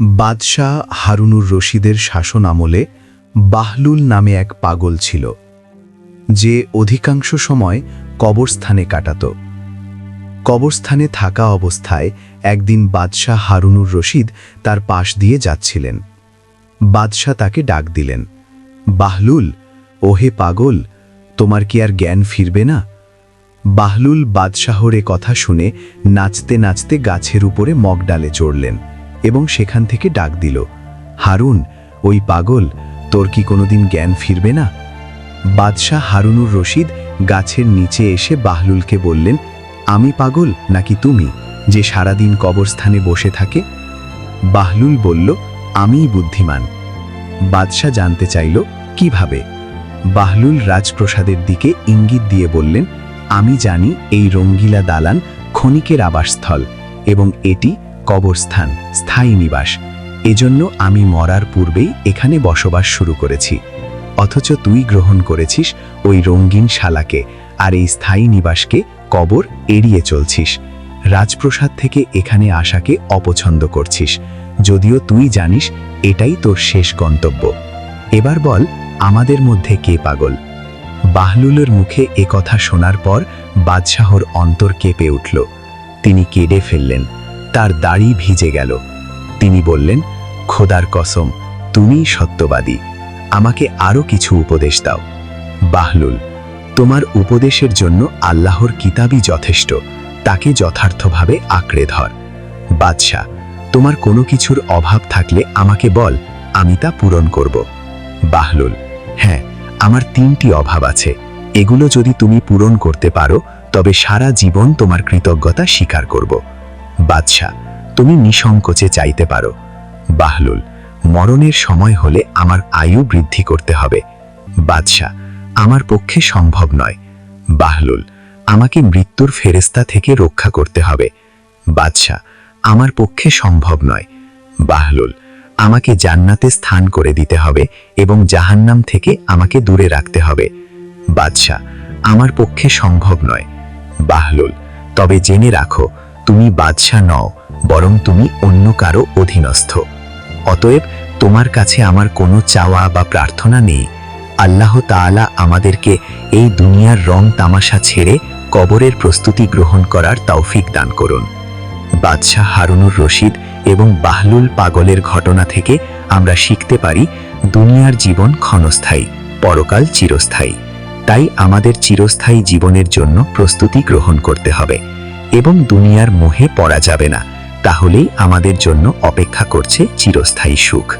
বাদশাহ হারুনুর রশিদের শাসন আমলে বাহলুল নামে এক পাগল ছিল, যে অধিকাংশ সময় কবরস্থানে কাটাত। কবরস্থানে থাকা অবস্থায় একদিন বাদশাহ হারুনুর রশিদ তার পাশ দিয়ে যাচ্ছিলেন। বাদশাহ তাকে ডাক দিলেন, বাহলুল, ওহে পাগল, তোমার কি আর জ্ঞান ফিরবে না? বাহলুল বাদশাহর কথা শুনে নাচতে নাচতে গাছের উপরে মগডালে চড়লেন। এবং সেখান থেকে ডাক দিল, হারুন, ওই পাগল, তোর কি কোনোদিন জ্ঞান ফিরবে না? বাদশাহ হারুনুর রশিদ গাছের নিচে এসে বাহলুলকে বললেন, আমি পাগল নাকি তুমি, যে সারাদিন কবরস্থানে বসে থাকে? বাহলুল বলল, আমিই বুদ্ধিমান। বাদশাহ জানতে চাইল, কীভাবে? বাহলুল রাজপ্রসাদের দিকে ইঙ্গিত দিয়ে বললেন, আমি জানি এই রঙ্গিলা দালান ক্ষণিকের আবাসস্থল এবং এটি কবরস্থান, স্থায়ী নিবাস। এজন্য আমি মরার পূর্বেই এখানে বসবাস শুরু করেছি। অথচ তুই গ্রহণ করেছিস ওই রঙ্গিন শালাকে, আর এই স্থায়ী নিবাসকে কবর এড়িয়ে চলছিস। রাজপ্রসাদ থেকে এখানে আসাকে অপছন্দ করছিস। যদিও তুই জানিস, এটাই তোর শেষ গন্তব্য। এবার বল, আমাদের মধ্যে কে পাগল? বাহলুলের মুখে এ কথা শোনার পর বাদশাহর অন্তর কেঁপে উঠল। তিনি কেঁদে ফেললেন। তার দাড়ি ভিজে গেল। তিনি বললেন, খোদার কসম, তুমিই সত্যবাদী। আমাকে আরও কিছু উপদেশ দাও। বাহলুল, তোমার উপদেশের জন্য আল্লাহর কিতাবই যথেষ্ট। তাকে যথার্থভাবে আঁকড়ে ধর। বাদশাহ, তোমার কোনো কিছুর অভাব থাকলে আমাকে বল, আমি তা পূরণ করব। বাহলুল হ্যাঁ আমার তিনটি অভাব আছে। এগুলো যদি তুমি পূরণ করতে পারো, তবে সারা জীবন তোমার কৃতজ্ঞতা স্বীকার করব। বাদশাহ, তুমি নিঃসংকোচে চাইতে পারো। বাহলুল, মরণের সময় হলে আমার আয়ু বৃদ্ধি করতে হবে। বাদশাহ, আমার পক্ষে সম্ভব নয়। বাহলুল, আমাকে মৃত্যুর ফেরেস্তা থেকে রক্ষা করতে হবে। বাদশাহ, আমার পক্ষে সম্ভব নয়। বাহলুল, আমাকে জান্নাতে স্থান করে দিতে হবে এবং জাহান্নাম থেকে আমাকে দূরে রাখতে হবে। বাদশাহ, আমার পক্ষে সম্ভব নয়। বাহলুল, তবে জেনে রাখো তুমি বাদশাহ নও, বরং তুমি অন্য কারও অধীনস্থ। অতএব তোমার কাছে আমার কোনো চাওয়া বা প্রার্থনা নেই। আল্লাহ তাআলা আমাদেরকে এই দুনিয়ার রং তামাশা ছেড়ে কবরের প্রস্তুতি গ্রহণ করার তৌফিক দান করুন। বাদশাহ হারুনুর রশিদ এবং বাহলুল পাগলের ঘটনা থেকে আমরা শিখতে পারি, দুনিয়ার জীবন ক্ষণস্থায়ী, পরকাল চিরস্থায়ী। তাই আমাদের চিরস্থায়ী জীবনের জন্য প্রস্তুতি গ্রহণ করতে হবে। এবং দুনিয়ার মোহে পড়া যাবে না। তাহলেই আমাদের জন্য অপেক্ষা করছে চিরস্থায়ী সুখ।